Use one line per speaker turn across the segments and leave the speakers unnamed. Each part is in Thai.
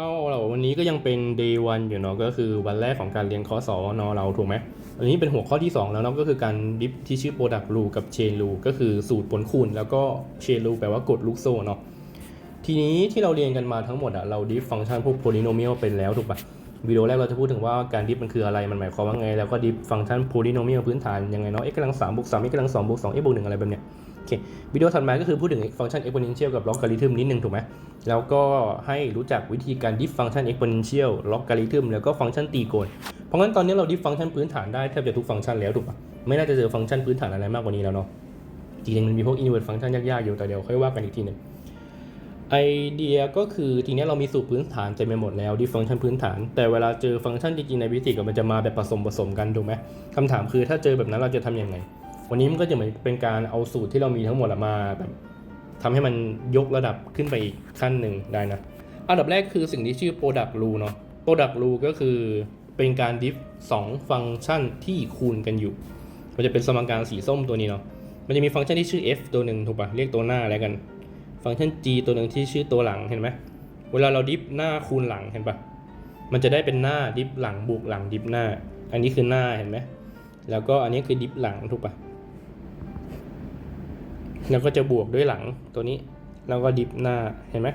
เอาเราวันนี้ก็ยังเป็น day one อยู่เนาะก็คือวันแรกของการเรียนคอร์สสอนอเราถูกไหมอันนี้เป็นหัวข้อที่ 2 แล้วเนาะก็คือการดิฟที่ชื่อ product rule กับ chain rule ก็คือสูตรผลคูณแล้วก็ chain rule แปลว่ากฎลูกโซ่เนาะทีนี้ที่เราเรียนกันมาทั้งหมดอะเราดิฟฟังก์ชันพวก polynomial เป็นแล้วถูกปะวิดีโอแรกเราจะพูดถึงว่าการดิฟมันคืออะไรมันหมายความว่าไง แล้วก็ดิฟฟังก์ชัน polynomial พื้นฐานยังไงเนาะ x กำลัง3บวก3 x กำลัง2บวก2 x บวก1อะไรแบบเนี้ย โอเควิดีโอถัดมาก็คือพูดถึงฟังก์ชัน exponential กับ logarithm นิดนึงถูกไหมแล้วก็ให้รู้จักวิธีการ diff ฟังก์ชัน exponential logarithm แล้วก็ฟังก์ชันตีโกณเพราะงั้นตอนนี้เรา diff ฟังก์ชันพื้นฐานได้แทบจะทุกฟังก์ชันแล้วถูกปะไม่น่าจะเจอฟังก์ชันพื้นฐานอะไรมากกว่านี้แล้วเนาะจริงๆมันมีพวก inverse ฟังก์ชันยากๆอยู่แต่เดี๋ยวค่อยว่ากันอีกทีนึงไอเดียก็คือทีนี้เรามีสูตรพื้นฐานเต็มไปหมดแล้ว diff ฟังก์ชันพื้นฐาน แต่เวลาเจอฟังก์ชันจริงๆในฟิสิกส์อะมันจะมาแบบผสมผสมกันถูกไหมคำถามคือถ้าเจอแบบนั้นเราจะทำยังไง วันนี้มันก็จะเหมือนเป็นการเอาสูตรที่เรามีทั้งหมดมาแบบทำให้มันยกระดับขึ้นไปอีกขั้นหนึ่งได้นะ อันดับแรกคือสิ่งที่ชื่อ product rule เนาะ product rule ก็คือเป็นการ diff สองฟังก์ชันที่คูณกันอยู่ มันจะเป็นสมการสีส้มตัวนี้เนาะ มันจะมีฟังก์ชันที่ชื่อ f ตัวหนึ่งถูกปะเรียกตัวหน้าแล้วกัน ฟังก์ชัน g ตัวหนึ่งที่ชื่อตัวหลังเห็นไหม เวลาเราดิฟหน้าคูณหลังเห็นปะมันจะได้เป็นหน้าดิฟหลังบวกหลังดิฟหน้า อันนี้คือหน้าเห็นไหม แล้วก็อันนี้คือดิฟหลังถูกปะ แล้วก็จะบวกด้วยหลังตัวนี้ แล้วก็ดิฟหน้าเห็นไหม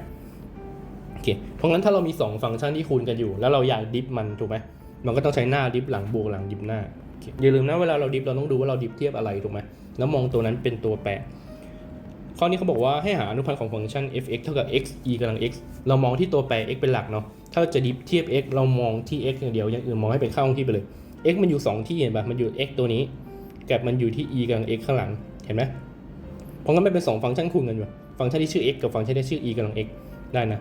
โอเคเพราะงั้นถ้าเรามี 2 ฟังก์ชันที่คูณกันอยู่ แล้วเราอยากดิฟมันถูกไหมมันก็ต้องใช้หน้าดิฟหลังบวกหลังดิฟหน้าอย่าลืมนะเวลาเราดิฟเราต้องดูว่าเราดิฟเทียบอะไรถูกไหมแล้วมองตัวนั้นเป็นตัวแปรข้อนี้เขาบอกว่าให้หาอนุพันธ์ของฟังก์ชัน f(x) เท่ากับ x e กำลัง x เรามองที่ตัวแปร x เป็นหลักเนาะถ้าจะดิฟเทียบ x เรามองที่ x อย่างเดียวอย่างอื่นมองให้เป็นค่าคงที่ไปเลย x มันอยู่สองที่เห็นปะมันอยู่ x ตัวนี้ กับมันอยู่ที่ e กำลัง x ข้างหลังเห็นไหม เพราะงั้นมันเป็นสองฟังก์ชันคูณกันอยู่ฟังก์ชันที่ชื่อ x กับฟังก์ชันที่ชื่อ e กำลัง x ได้นะ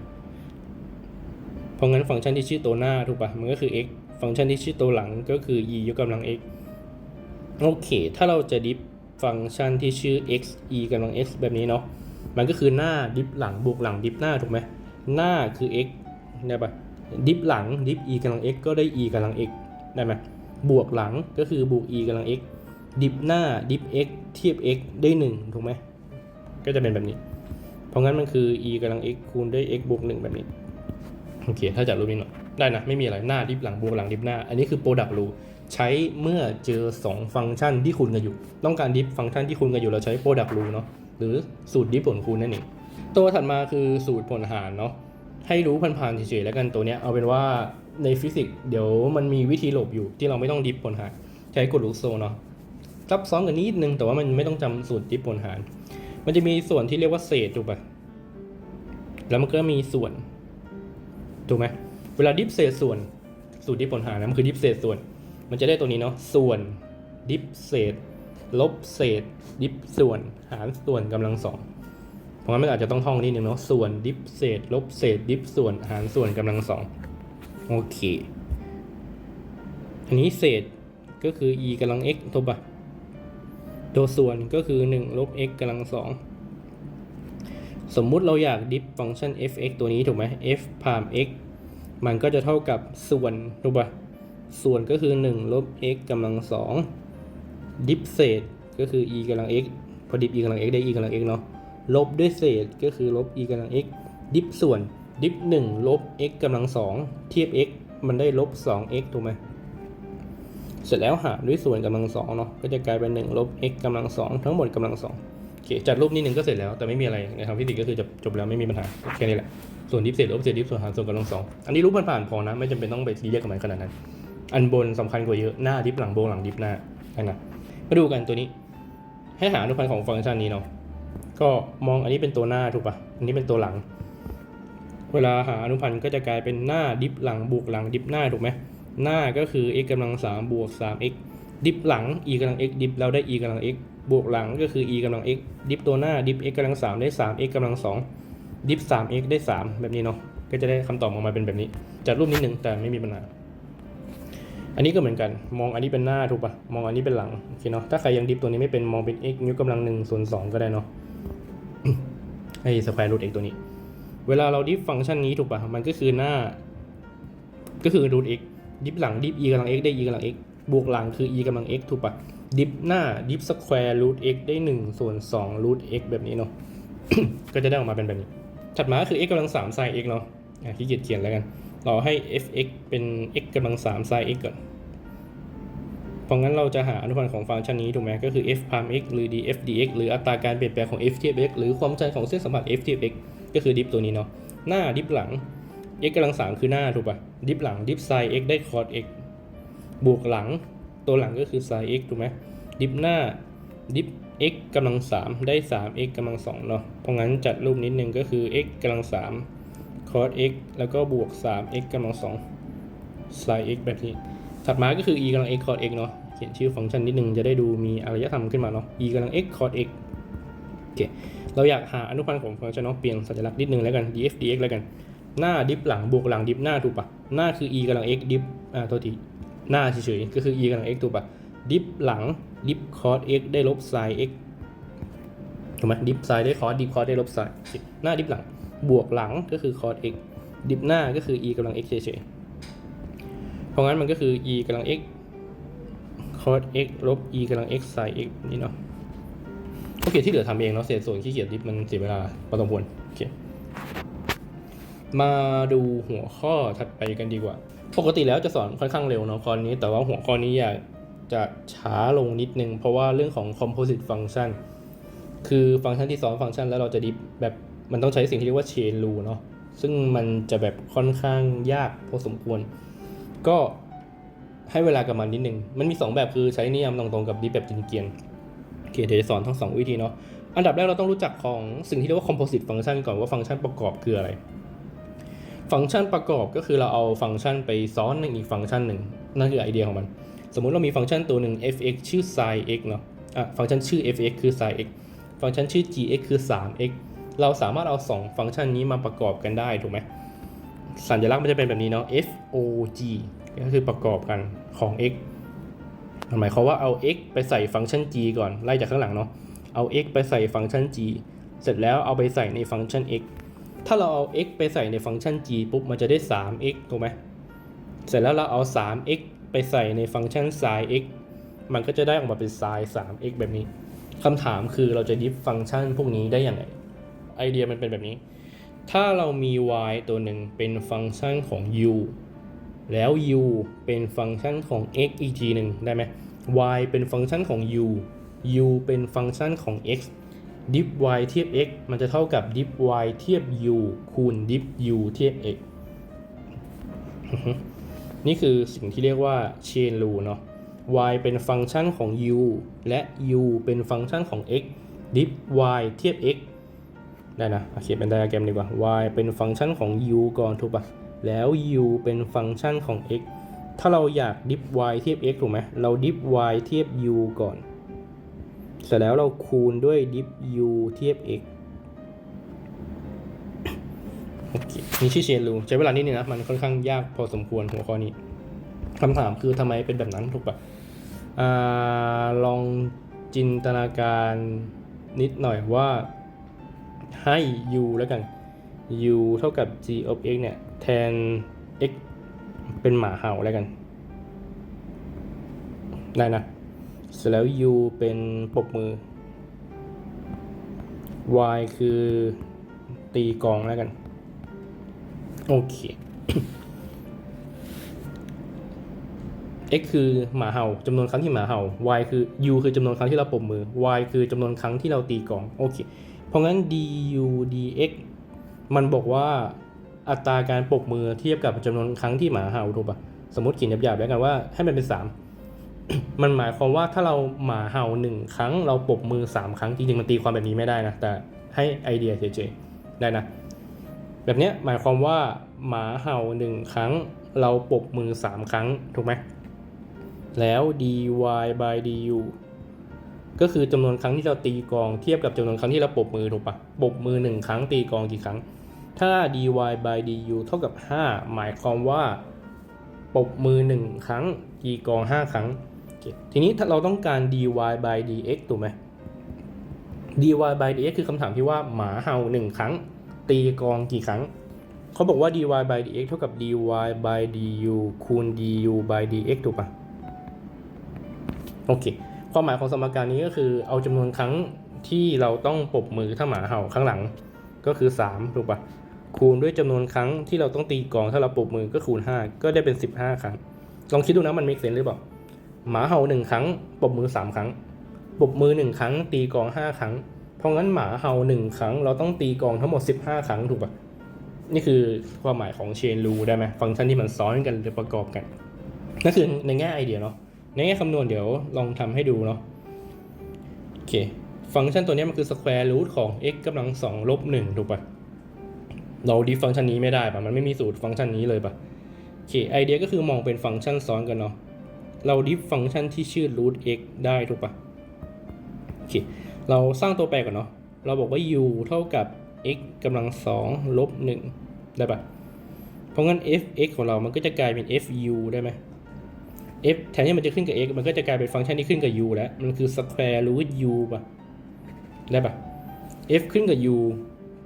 เพราะงั้นฟังก์ชันที่ชื่อตัวหน้าถูกปะมันก็คือ x ฟังก์ชันที่ชื่อตัวหลังก็คือ e ยกกำลัง x โอเค ถ้าเราจะดิฟฟังก์ชันที่ชื่อ x e กำลัง x แบบนี้เนาะ มันก็คือหน้าดิฟหลังบวกหลังดิฟหน้าถูกไหมหน้าคือ x ได้ปะดิฟหลังดิฟ e กำลัง x ก็ได้ e กำลัง x ได้ไหมบวกหลังก็คือบวก e กำลัง x ดิฟหน้าดิฟ x เทียบ x ได้หนึ่งถูกไหม ก็จะเป็นแบบนี้ เพราะงั้นมันคือ e กำลัง x คูณด้วย x บวกหนึ่งแบบนี้โอเค ถ้าจัดรูปนี้หน่อยได้นะ ไม่มีอะไรหน้าดิฟหลังบวกหลังดิฟหน้า อันนี้คือ product rule ใช้เมื่อเจอ 2 ฟังก์ชันที่คูณกันอยู่ ต้องการดิฟฟังก์ชันที่คูณกันอยู่เราใช้ product rule เนาะหรือสูตรดิฟผลคูณนั่นเองตัวถัดมาคือสูตรผลหารเนาะให้รู้ผ่านๆเฉยๆแล้วกันตัวเนี้ยเอาเป็นว่าในฟิสิกส์เดี๋ยวมันมีวิธีหลบอยู่ที่เราไม่ต้องดิฟผลหารใช้กฎลูกโซ่เนาะซับซ้อนกันนิดนึงแต่ว่ามันไม่ต้องจำสูตรดิฟผลหาร มันจะมีส่วนที่เรียกว่าเศษถูกป่ะ แล้วมันก็มีส่วน ถูกไหม เวลาดิฟเศษส่วน สูตรดิฟผลหารนะมันคือดิฟเศษส่วน มันจะได้ตัวนี้เนาะ ส่วนดิฟเศษ ลบเศษ ดิฟส่วน หารส่วนกำลังสอง เพราะงั้นมันอาจจะต้องท่องนิดนึงเนาะ ส่วนดิฟเศษ ลบเศษ ดิฟส่วน หารส่วนกำลังสอง โอเค อันนี้เศษก็คือ e กำลัง x ถูกป่ะ ตัวส่วนก็คือ1ลบ x กำลังสองสมมุติเราอยากดิฟฟังก์ชัน f(x) ตัวนี้ถูกไหม f พาม x มันก็จะเท่ากับส่วนถูกปะส่วนก็คือ 1 ลบ x กำลังสองดิฟเศษก็คือ e กำลัง x พอดิฟ e กำลัง x ได้ e กำลัง x เนาะลบด้วยเศษก็คือลบ e กำลัง x ดิฟส่วนดิฟ1ลบ x กำลังสองเทียบ x มันได้ลบ 2x ถูกไหม เสร็จแล้วหารด้วยส่วนกำลังสองเนาะก็จะกลายเป็น1ลบ x กำลังสองทั้งหมดกำลังสองโอเคจัดรูปนี้หนึ่งก็เสร็จแล้วแต่ไม่มีอะไรในทางฟิสิกส์ก็คือจะจบแล้วไม่มีปัญหาแค่นี้แหละส่วนดิฟเศษลบเศษดิฟส่วนหารส่วนกำลังสองอันนี้รู้ผ่านพอนะไม่จำเป็นต้องไปซีเรียสกับมันขนาดนั้น อันบนสำคัญกว่าเยอะหน้าดิฟหลังโบหลังดิฟหน้าอันนะมาดูกันตัวนี้ ให้หาอนุพันธ์ของฟังก์ชันนี้เนาะก็มองอันนี้เป็นตัวหน้าถูกป่ะอันนี้เป็นตัวหลัง เวลาหาอนุพันธ์ก็จะกลายเป็นหน้าดิฟหลังบวกหลังดิฟหน้าถูกไหม หน้าก็คือ x กำลัง3บวก 3x ดิฟหลัง e กำลัง x ดิฟเราได้ e กำลัง x บวกหลังก็คือ e กำลัง x ดิฟตัวหน้าดิฟ x กำลัง3ได้ 3x กำลัง2ดิฟ 3x ได้ 3 แบบนี้เนาะก็จะได้คำตอบออกมาเป็นแบบนี้จัดรูปนิดนึงแต่ไม่มีปัญหาอันนี้ก็เหมือนกันมองอันนี้เป็นหน้าถูกปะมองอันนี้เป็นหลังโอเคเนาะถ้าใครยังดิฟตัวนี้ไม่เป็นมองเป็น x ยกกำลัง1ส่วน2ก็ได้เนาะให้สแควร์รูท x ตัวนี้ เวลาเราดิฟฟังก์ชันนี้ถูกปะมันก็คือหน้า ก็คือรูท x ดิฟหลังดิฟ e กำลัง x ได้ e กำลัง x บวกหลังคือ e กำลัง x ถูกปะดิฟหน้าดิฟสแควร์รูท x ได้1ส่วน2รูท x แบบนี้เนาะ ก็จะได้ออกมาเป็นแบบนี้ ถัดมาคือ x กำลัง3 sin x เนาะขี้เกียจเขียนแล้วกัน เราให้ f(x) เป็น x กำลัง3 sin x ก่อนเพราะงั้นเราจะหาอนุพันธ์ของฟังก์ชันนี้ถูกไหมก็คือ f พาม x หรือ df dx หรืออัตราการเปลี่ยนแปลงของ f เทียบ x หรือความชันของเส้นสัมผัส f เทียบ x ก็คือดิฟตัวนี้เนาะ หน้าดิฟหลัง x กำลังสามคือหน้าถูกป่ะ ดิฟหลังดิฟ sin x ได้ cos x บวกหลัง ตัวหลังก็คือ sin x ถูกไหมดิฟหน้าดิฟ x กำลังสามได้ 3x กำลังสองเนาะ เพราะงั้นจัดรูปนิดนึงก็คือ x กำลังสาม cos x แล้วก็บวก 3x กำลังสอง sin x แบบนี้ ถัดมาก็คือ e กำลัง x cos x เนาะ เขียนชื่อฟังก์ชันนิดนึงจะได้ดูมีอารยธรรมขึ้นมาเนาะ e กำลัง x cos x โอเค เราอยากหาอนุพันธ์ของฟังก์ชันเนาะ เปลี่ยนสัญลักษณ์นิดนึงแล้วกัน df dx แล้วกัน หน้าดิฟหลังบวกหลังดิฟหน้าถูกปะหน้าคือ e กำลัง x ดิฟอ่าโทษทีหน้าเฉยๆก็คือ e กำลัง x ถูกปะดิฟหลังดิฟ cos x ได้ลบ sin x ถูกไหมดิฟ sin ได้ cos ดิฟ cos ได้ลบ sin หน้าดิฟหลังบวกหลังก็คือ cos x ดิฟหน้าก็คือ e กำลัง x เฉยๆเพราะงั้นมันก็คือ e กำลัง x cos x ลบ e กำลัง x sin x นี่เนาะโอเคที่เหลือทำเองเนาะเศษส่วนขี้เกียจดิฟมันเสียเวลาพอสมควร มาดูหัวข้อถัดไปกันดีกว่า ปกติแล้วจะสอนค่อนข้างเร็วเนาะคอนนี้ แต่ว่าหัวข้อนี้อยากจะช้าลงนิดนึง เพราะว่าเรื่องของ composite function คือฟังก์ชันที่สอนฟังก์ชันแล้วเราจะดิฟแบบมันต้องใช้สิ่งที่เรียกว่า chain rule เนาะซึ่งมันจะแบบค่อนข้างยากพอสมควร ก็ให้เวลากับมันนิดนึง มันมี 2 แบบคือใช้นิยามตรงๆกับดิฟแบบเกียนโอเคเดี๋ยวจะสอนทั้งสองวิธีเนาะอันดับแรกเราต้องรู้จักของสิ่งที่เรียกว่า composite function ก่อนว่าฟังก์ชันประกอบคืออะไร ฟังก์ชันประกอบก็คือเราเอาฟังก์ชันไปซ้อนในอีกฟังก์ชันหนึ่งนั่นคือไอเดียของมัน สมมุติเรามีฟังก์ชันตัวหนึ่ง f(x) ชื่อ sin x เนาะอะฟังก์ชันชื่อ f(x) คือ sin x ฟังก์ชันชื่อ g(x) คือ 3x เราสามารถเอา 2 ฟังก์ชันนี้มาประกอบกันได้ถูกไหมสัญลักษณ์มันจะเป็นแบบนี้เนาะ f o g ก็คือประกอบกันของ x หมายความว่าเอา x ไปใส่ฟังก์ชัน g ก่อนไล่จากข้างหลังเนาะเอา x ไปใส่ฟังก์ชัน g เสร็จแล้วเอาไปใส่ในฟังก์ชัน x ถ้าเราเอา x ไปใส่ในฟังก์ชัน g ปุ๊บมันจะได้ 3x ถูกไหมเสร็จแล้วเราเอา 3x ไปใส่ในฟังก์ชัน sin x มันก็จะได้ออกมาเป็น sin 3x แบบนี้คำถามคือเราจะดิฟฟังก์ชันพวกนี้ได้อย่างไรไอเดียมันเป็นแบบนี้ ถ้าเรามี y ตัวหนึ่งเป็นฟังก์ชันของ u แล้ว u เป็นฟังก์ชันของ x อีกทีหนึ่งได้ไหม y เป็นฟังก์ชันของ u u เป็นฟังก์ชันของ x diff y เทียบ x มันจะเท่ากับ diff y เทียบ u คูณ diff u เทียบ x นี่คือสิ่งที่เรียกว่า chain rule เนาะ y เป็นฟังก์ชันของ u และ u เป็นฟังก์ชันของ x diff y เทียบ x ได้นะเขียนเป็นไดอะแกรมดีกว่า y เป็นฟังก์ชันของ u ก่อนถูกปะแล้ว u เป็นฟังก์ชันของ x ถ้าเราอยาก diff y เทียบ x ถูกไหมเรา diff y เทียบ u ก่อน เสร็จแล้วเราคูณด้วย diff u เทียบ x โอเคนี่ชื่อเชนรูใช้เวลานิดนึงนะ มันค่อนข้างยากพอสมควรหัวข้อนี้คำถามคือทำไมเป็นแบบนั้นถูกปะอ่าลองจินตนาการนิดหน่อยว่าให้ u แล้วกัน u เท่ากับ g of x เนี่ย แทน x เป็นหมาเห่าแล้วกัน ได้นะ เสร็จแล้ว u เป็นปรบมือ y คือตีกลองแล้วกัน โอเค x คือหมาเห่าจำนวนครั้งที่หมาเห่า y คือ u คือจำนวนครั้งที่เราปรบมือ y คือจำนวนครั้งที่เราตีกลอง โอเค เพราะงั้น du dx มันบอกว่าอัตราการปรบมือเทียบกับจำนวนครั้งที่หมาเห่าถูกปะสมมติเขียนหยาบๆแล้วกันว่าให้มันเป็น 3 มันหมายความว่าถ้าเราหมาเห่าหนึ่งครั้ง เราปบมือสามครั้งจริงๆมันตีความแบบนี้ไม่ได้นะ แต่ให้ไอเดียเฉยๆได้นะ แบบเนี้ยหมายความว่าหมาเห่าหนึ่งครั้ง เราปบมือสามครั้งถูกไหมแล้ว dy by du ก็คือจำนวนครั้งที่เราตีกองเทียบกับจำนวนครั้งที่เราปบมือถูกปะปบมือหนึ่งครั้งตีกองกี่ครั้ง ถ้า dy by du เท่ากับ 5 หมายความว่าปบมือหนึ่งครั้งตีกองห้าครั้ง โอเคทีนี้ถ้าเราต้องการ dy by dx ถูกไหม dy by dx คือคำถามที่ว่าหมาเห่าหนึ่งครั้ง ตีกองกี่ครั้ง เขาบอกว่า dy by dx เท่ากับ dy by du คูณ du by dx ถูกปะโอเค ความหมายของสมการนี้ก็คือเอาจำนวนครั้งที่เราต้องปบมือถ้าหมาเห่าข้างหลังก็คือ 3 ถูกปะคูณด้วยจำนวนครั้งที่เราต้องตีกองถ้าเราปบมือก็คูณ 5 ก็ได้เป็น 15 ครั้ง ลองคิดดูนะมันมีเซนหรือเปล่า หมาเห่าหนึ่งครั้งปบมือ3ครั้งปบมือ1ครั้ง ตีกอง5ครั้ง เพราะงั้นหมาเห่าหนึ่งครั้ง เราต้องตีกองทั้งหมด15ครั้งถูกปะนี่คือความหมายของเชนรูได้ไหมฟังก์ชันที่มันซ้อนกันหรือประกอบกันนั่นคือในแง่ไอเดียเนาะในแง่คำนวณเดี๋ยวลองทำให้ดูเนาะโอเค ฟังก์ชันตัวนี้มันคือ square root ของ x กำลังสองลบหนึ่งถูกปะเราดิฟฟังก์ชันนี้ไม่ได้ปะมันไม่มีสูตรฟังก์ชันนี้เลยปะโอเคไอเดียก็คือมองเป็นฟังก์ชันซ้อนกันเนาะ เราดิฟฟังก์ชันที่ชื่อ root x ได้ถูกปะโอเค เราสร้างตัวแปรก่อนเนาะ เราบอกว่า u เท่ากับ x กำลังสองลบหนึ่งได้ปะเพราะงั้น f(x) ของเรามันก็จะกลายเป็น fu ได้ไหม f แทนที่มันจะขึ้นกับ x มันก็จะกลายเป็นฟังก์ชันที่ขึ้นกับ u แล้ว มันคือ square root u ป่ะ ได้ป่ะ f ขึ้นกับ u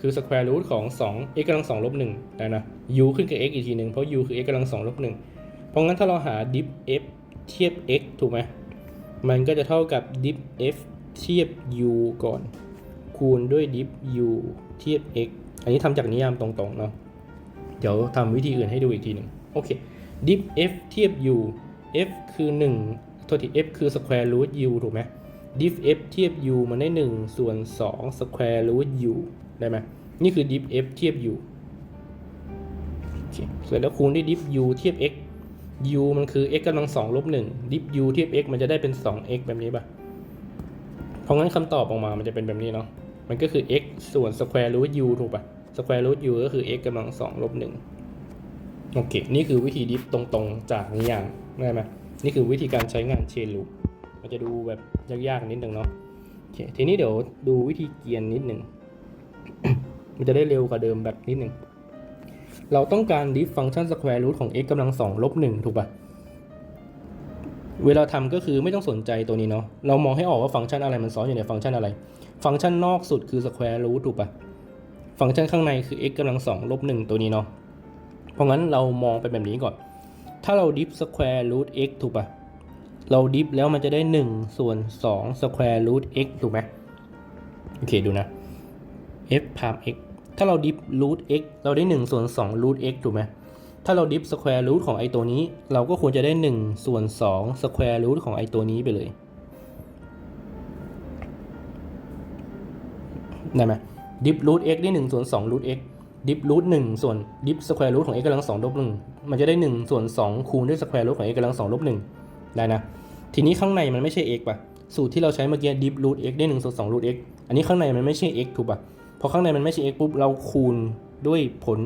คือ square root ของ 2 x กำลัง2ลบ1ได้นะ u ขึ้นกับ x อีกทีหนึ่งเพราะ u คือ x กำลัง2ลบ1เพราะงั้นถ้าเราหา diff f เทียบ x ถูกไหมมันก็จะเท่ากับ diff เทียบ u ก่อน คูณด้วย d i f u เทียบ x อันนี้ทำจากนิยามตรงๆเนาะเดี๋ยวทำวิธีอื่นให้ดูอีกทีหนึ่งโอเค diff เทียบ u f คือ1โทษที f คือ square root u ถูกไหม diff เทียบ u มันได้ 1 ส่วน 2 square root u ได้ไหมนี่คือ diff f เทียบ u โอเคเสร็จแล้วคูณด้วย diff u เทียบ x u มันคือ x กำลัง2ลบ1 diff u เทียบ x มันจะได้เป็น 2x แบบนี้ป่ะ เพราะงั้นคำตอบออกมามันจะเป็นแบบนี้เนาะ มันก็คือ x ส่วน square root u ถูกป่ะ square root u ก็คือ x กำลัง2ลบ1โอเค นี่คือวิธีดิฟตรงๆจากนิยามได้ไหมนี่คือวิธีการใช้งานเชนลูปมันจะดูแบบยากๆนิดนึงเนาะโอเคทีนี้เดี๋ยวดูวิธีเกียนนิดหนึ่ง มันจะได้เร็วกว่าเดิมแบบนิดหนึ่ง เราต้องการดิฟฟังชันสแควร์รูทของ x กำลังสองลบหนึ่งถูกปะเวลาทำก็คือไม่ต้องสนใจตัวนี้เนาะ เรามองให้ออกว่าฟังก์ชันอะไรมันซ้อนอยู่ในฟังก์ชันอะไร ฟังก์ชันนอกสุดคือสแควร์รูทถูกปะฟังก์ชันข้างในคือ x กำลังสองลบหนึ่งตัวนี้เนาะ เพราะงั้นเรามองไปแบบนี้ก่อน ถ้าเราดิฟสแควร์รูท x ถูกปะเราดิฟแล้วมันจะได้1ส่วน2สแควร์รูท x ถูกไหมโอเคดูนะ f พาม x ถ้าเราดิฟรูท x เราได้1ส่วน2รูท x ถูกไหมถ้าเราดิฟสแควร์รูทของไอตัวนี้ เราก็ควรจะได้1ส่วน2สแควร์รูทของไอตัวนี้ไปเลยได้ไหมดิฟรูท x ได้1ส่วน2รูท x ดิฟรูท1ส่วนดิฟสแควร์รูทของ x กำลัง2ลบ1มันจะได้1ส่วน2คูณด้วยสแควร์รูทของ x กำลัง2ลบ1ได้นะ ทีนี้ข้างในมันไม่ใช่ x ป่ะ สูตรที่เราใช้เมื่อกี้ดิฟรูท x ได้1ส่วน2รูท x อันนี้ข้างในมันไม่ใช่ x ถูกป่ะ พอข้างในมันไม่ใช่ x ปุ๊บเราคูณด้วยผล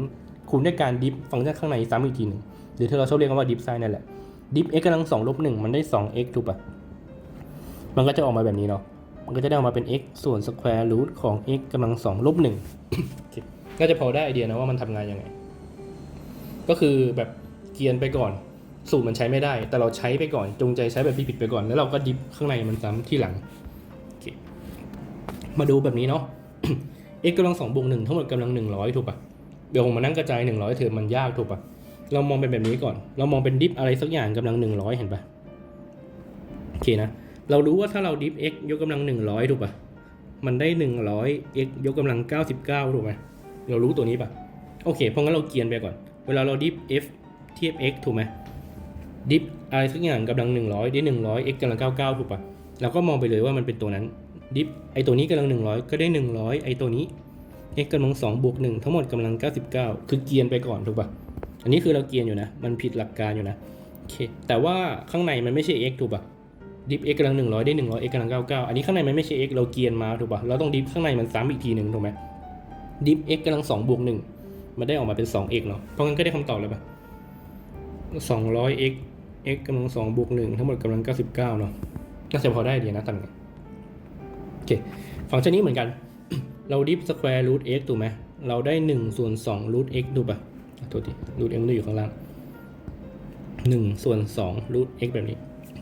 คูณด้วยการดิฟฟังก์ชันข้างในซ้ำอีกทีหนึ่งหรือที่เราชอบเรียกว่าดิฟไซน์นั่นแหละดิฟ x กำลัง2ลบ1มันได้ 2x ถูกป่ะมันก็จะออกมาแบบนี้เนาะมันก็จะได้ออกมาเป็น x ส่วนสแควร์รูทของ x กำลัง2ลบ1ก็จะพอได้ไอเดียนะว่ามันทำงานยังไง ก็คือแบบเกียนไปก่อน สูตรมันใช้ไม่ได้ แต่เราใช้ไปก่อน จงใจใช้แบบที่ผิดไปก่อน แล้วเราก็ดิฟข้างในมันซ้ำที่หลัง มาดูแบบนี้เนาะ x กำลังสองบวกหนึ่งทั้งหมดกำลังหนึ่งร้อยถูกปะเดี๋ยวผมมานั่งกระจายหนึ่งร้อยเถอะมันยากถูกปะเรามองเป็นแบบนี้ก่อน เรามองเป็นดิฟอะไรสักอย่างกำลังหนึ่งร้อยเห็นปะโอเคนะ เรารู้ว่าถ้าเราดิฟ x ยกกำลังหนึ่งร้อยถูกปะมันได้หนึ่งร้อย x ยกกำลังเก้าสิบเก้าถูกไหมเรารู้ตัวนี้ปะโอเค เพราะงั้นเราเกียนไปก่อน เวลาเราดิฟ f เทียบ x ถูกไหมดิฟอะไรสักอย่างกำลัง100ได้100 x กำลัง99ถูกปะเราก็มองไปเลยว่ามันเป็นตัวนั้น ดิฟไอตัวนี้กำลัง 100 ก็ได้ 100 ไอตัวนี้ x กำลัง2บวก1ทั้งหมดกำลัง 99 คือเกียนไปก่อนถูกปะอันนี้คือเราเกียนอยู่นะ มันผิดหลักการอยู่นะโอเคแต่ว่าข้างในมันไม่ใช่ x ถูกปะดิฟ x กำลัง 100 ได้ 100 x กำลัง 99 อันนี้ข้างในมันไม่ใช่ x เราเกียนมาถูกปะเราต้องดิฟข้างในมันซ้ำอีกทีหนึ่งถูกไหมดิฟ x กำลังสองบวกหนึ่งมันได้ออกมาเป็นสอง x เนาะ เพราะงั้นก็ได้คำตอบเลยปะสองร้อย x x กำลังสองบวกหนึ่งทั้งหมดกำลังเก้าสิบเนาะน่าจะพอได้ดีนะทำไง โอเคฟังก์ชันนี้เหมือนกัน เราดิฟสแควร์รูท x ถูกไหมเราได้หนึ่งส่วนสองรูท x ถูกปะอะโทษทีรูท x มันอยู่ข้างล่างหนึ่งส่วนสองรูท x แบบนี้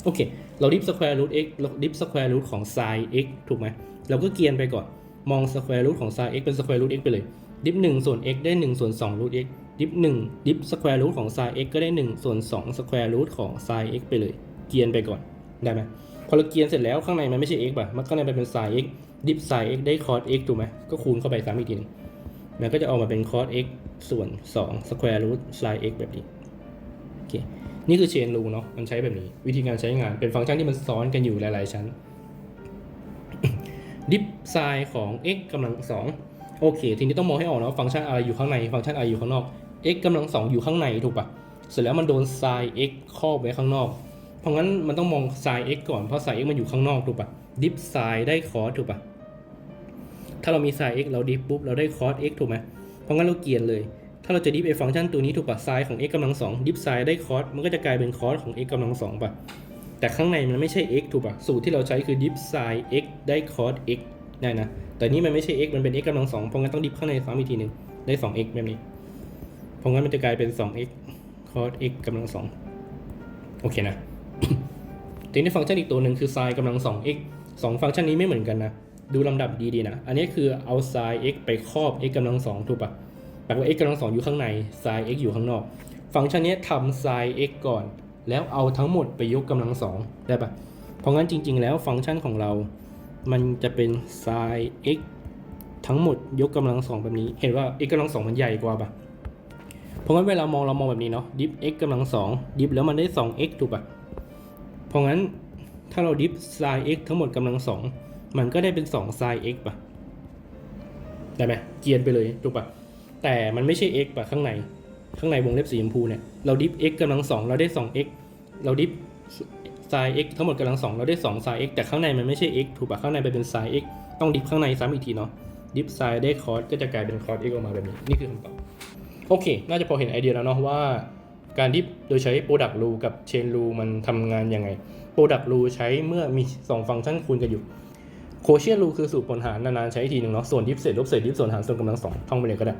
โอเค เราดิฟสแควร์รูท x เราดิฟสแควร์รูทของ sin x ถูกไหมเราก็เกียนไปก่อน มองสแควร์รูทของ sin x เอ็กเป็นสแควร์รูท x ไปเลย ดิฟ1ส่วน x ได้1ส่วน2รูท x ดิฟ1ดิฟสแควร์รูทของ sin x ก็ได้1ส่วน2สแควร์รูทของ sin x ไปเลย เกียนไปก่อน ได้ไหม พอเราเกียนเสร็จแล้วข้างในมันไม่ใช่ x ป่ะ มันข้างในมันเป็น sin x ดิฟ sin x ได้ cos x ถูกไหม ก็คูณเข้าไปซ้ำอีกทีหนึงมันก็จะออกมาเป็น cos x ส่วน2 square root sin x แบบนี้ โอเค นี่คือ chain rule เนาะ มันใช้แบบนี้ วิธีการใช้งาน เป็นฟังก์ชันที่มันซ้อนกันอยู่หลาย ๆ ชั้น ดิฟไซของ x กำลัง 2 โอเค ทีนี้ต้องมองให้ออกนะว่าฟังก์ชันอะไรอยู่ข้างใน ฟังก์ชันอะไรอยู่ข้างนอก x กำลัง 2 อยู่ข้างในถูกป่ะ เสร็จแล้วมันโดน sin x ครอบไว้ข้างนอก เพราะงั้นมันต้องมอง sin x ก่อนเพราะ sin x มันอยู่ข้างนอกถูกปะดิฟ sin ได้ cos ถูกปะถ้าเรามี sin x เราดิฟปุ๊บเราได้ cos x ถูกไหมเพราะงั้นเราเกียนเลย ถ้าเราจะดิฟไอฟังก์ชันตัวนี้ถูกปะ sin ของ x กำลัง2ดิฟ sin ได้ cos มันก็จะกลายเป็น cos ของ x กำลัง2ปะแต่ข้างในมันไม่ใช่ x ถูกปะสูตรที่เราใช้คือ diff sin x ได้ cos x ได้นะแต่นี่มันไม่ใช่ x มันเป็น x กำลัง2เพราะงั้นต้องดิฟข้างในซ้ำอีกทีหนึ่งได้ 2x แบบนี้ เพราะงั้นมันจะกลายเป็น 2x cos x กำลัง2โอเคนะ ทีนี้ฟังก์ชันอีกตัวหนึ่งคือ sin กำลัง 2x สองฟังก์ชันนี้ไม่เหมือนกันนะ ดูลำดับดีๆนะ อันนี้คือเอา sin x ไปครอบ x กำลัง 2 ถูกปะแปลว่า x กำลัง 2 อยู่ข้างใน sin x อยู่ข้างนอก ฟังก์ชันนี้ทำ sin x ก่อน แล้วเอาทั้งหมดไปยกกำลัง 2 ได้ปะเพราะงั้นจริง ๆ แล้วฟังก์ชันของเรา มันจะเป็น sin x ทั้งหมดยกกำลัง 2 แบบนี้ เห็นว่า x กำลัง 2 มันใหญ่กว่าปะเพราะงั้นเวลามองเรามองแบบนี้เนาะดิฟ x กำลัง 2 ดิฟแล้วมันได้ 2x ถูกปะ เพราะงั้นถ้าเราดิฟ sin x ทั้งหมดกำลัง2มันก็ได้เป็น2 sin x ป่ะได้ไหมเกียนไปเลยถูกป่ะแต่มันไม่ใช่ x ป่ะข้างในข้างในวงเล็บสีชมพูเนี่ยเราดิฟ x กำลัง2เราได้ 2x เราดิฟ sin x ทั้งหมดกำลัง2เราได้2 sin x แต่ข้างในมันไม่ใช่ x ถูกป่ะข้างในไปเป็น sin x ต้องดิฟข้างในซ้ำอีกทีเนาะดิฟ sin ได้ cos ก็จะกลายเป็น cos x ออกมาแบบนี้นี่คือคำตอบโอเค น่าจะพอเห็นไอเดียแล้วเนาะว่า การดิฟโดยใช้ product rule กับ chain rule มันทำงานยังไง product rule ใช้เมื่อมี 2 ฟังก์ชันคูณกันอยู่ quotient rule คือสูตรผลหารนานๆใช้ทีหนึ่งเนาะส่วนดิฟเศษลบเศษดิฟส่วนหารส่วนกำลังสองท่องไปเลยก็ได้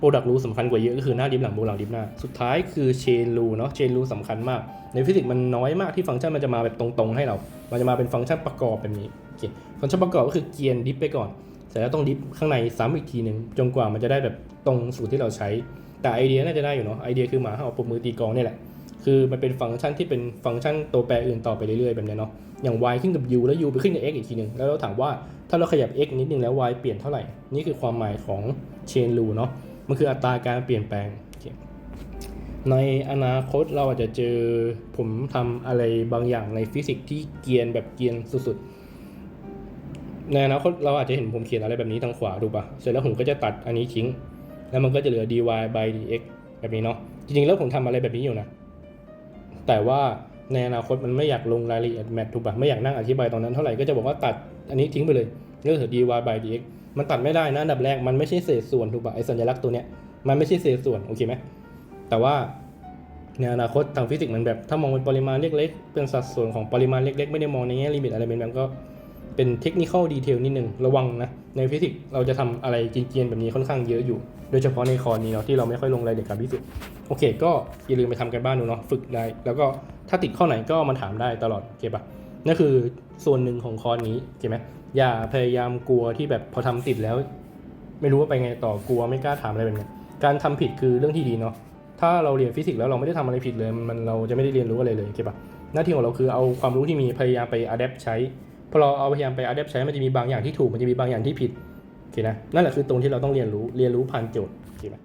product rule สำคัญกว่าเยอะก็คือหน้าดิฟหลังบวกหลังดิฟหน้า สุดท้ายคือ chain rule เนาะ chain rule สำคัญมาก ในฟิสิกส์มันน้อยมากที่ฟังก์ชันมันจะมาแบบตรงๆให้เรา มันจะมาเป็นฟังก์ชันประกอบแบบนี้โอเคฟังก์ชันประกอบก็คือเกียนดิฟไปก่อนเสร็จแล้วต้องดิฟข้างในซ้ำอีกทีหนึ่งจนกว่ามันจะได้แบบตรงสูตรที่เราใช้ แต่ไอเดียน่าจะได้อยู่เนาะไอเดียคือหมาเห่าปมมือตีกองเนี่ยแหละคือมันเป็นฟังก์ชันที่เป็นฟังก์ชันตัวแปรอื่นต่อไปเรื่อยๆแบบนี้เนาะอย่าง y ขึ้นกับ u แล้ว u ไปขึ้นกับ x อีกทีหนึ่งแล้วเราถามว่าถ้าเราขยับ x นิดนึงแล้ว y เปลี่ยนเท่าไหร่ นี่คือความหมายของ chain rule เนาะมันคืออัตราการเปลี่ยนแปลง ในอนาคตเราอาจจะเจอผมทำอะไรบางอย่างในฟิสิกส์ที่เกียนแบบเกียนสุดๆในอนาคตเราอาจจะเห็นผมเขียนอะไรแบบนี้ทางขวาถูปะเสร็จแล้วผมก็จะตัดอันนี้ทิ้ง แล้วมันก็จะเหลือ dy by dx แบบนี้เนาะจริงๆแล้วผมทำอะไรแบบนี้อยู่นะ แต่ว่าในอนาคตมันไม่อยากลงรายละเอียดแมทถูกปะไม่อยากนั่งอธิบายตอนนั้นเท่าไหร่ก็จะบอกว่าตัดอันนี้ทิ้งไปเลยเรื่อง dy by dx มันตัดไม่ได้นะอันดับแรกมันไม่ใช่เศษส่วนถูกปะไอสัญลักษณ์ตัวเนี้ยมันไม่ใช่เศษส่วนโอเคไหมแต่ว่าในอนาคตทางฟิสิกส์มันแบบถ้ามองเป็นปริมาณเล็กๆเป็นสัดส่วนของปริมาณเล็กๆ ไม่ได้มองในแง่ลิมิตอะไรเป็นแบบก็ เป็นเทคนิคอลดีเทลนิดนึงระวังนะ ในฟิสิกส์เราจะทำอะไรเกรียนแบบนี้ค่อนข้างเยอะอยู่ โดยเฉพาะในคอร์นี้เนาะที่เราไม่ค่อยลงรายละเอียดกับฟิสิกส์โอเค ก็อย่าลืมไปทำกันบ้านดูเนาะฝึกได้ แล้วก็ถ้าติดข้อไหนก็มาถามได้ตลอดโอเคปะนั่นคือส่วนหนึ่งของคอร์สนี้โอเคไหมอย่าพยายามกลัวที่แบบพอทำติดแล้ว ไม่รู้ว่าไปไงต่อกลัวไม่กล้าถามอะไรแบบนี้การทำผิดคือเรื่องที่ดีเนาะถ้าเราเรียนฟิสิกส์แล้วเราไม่ได้ทำอะไรผิดเลยมันเราจะไม่ได้เรียนรู้อะไรเลยโอเคปะหน้าที่ของเราคือเอาความรู้ที่มีพยายามไปอัดแอปใช้ พอเราเอาพยายามไปอัดแอปใช้มันจะมีบางอย่างที่ถูกมันจะมีบางอย่างที่ผิดโอเคนะนั่นแหละคือตรงที่เราต้องเรียนรู้เรียนรู้ผ่านโจทย์โอเคไหม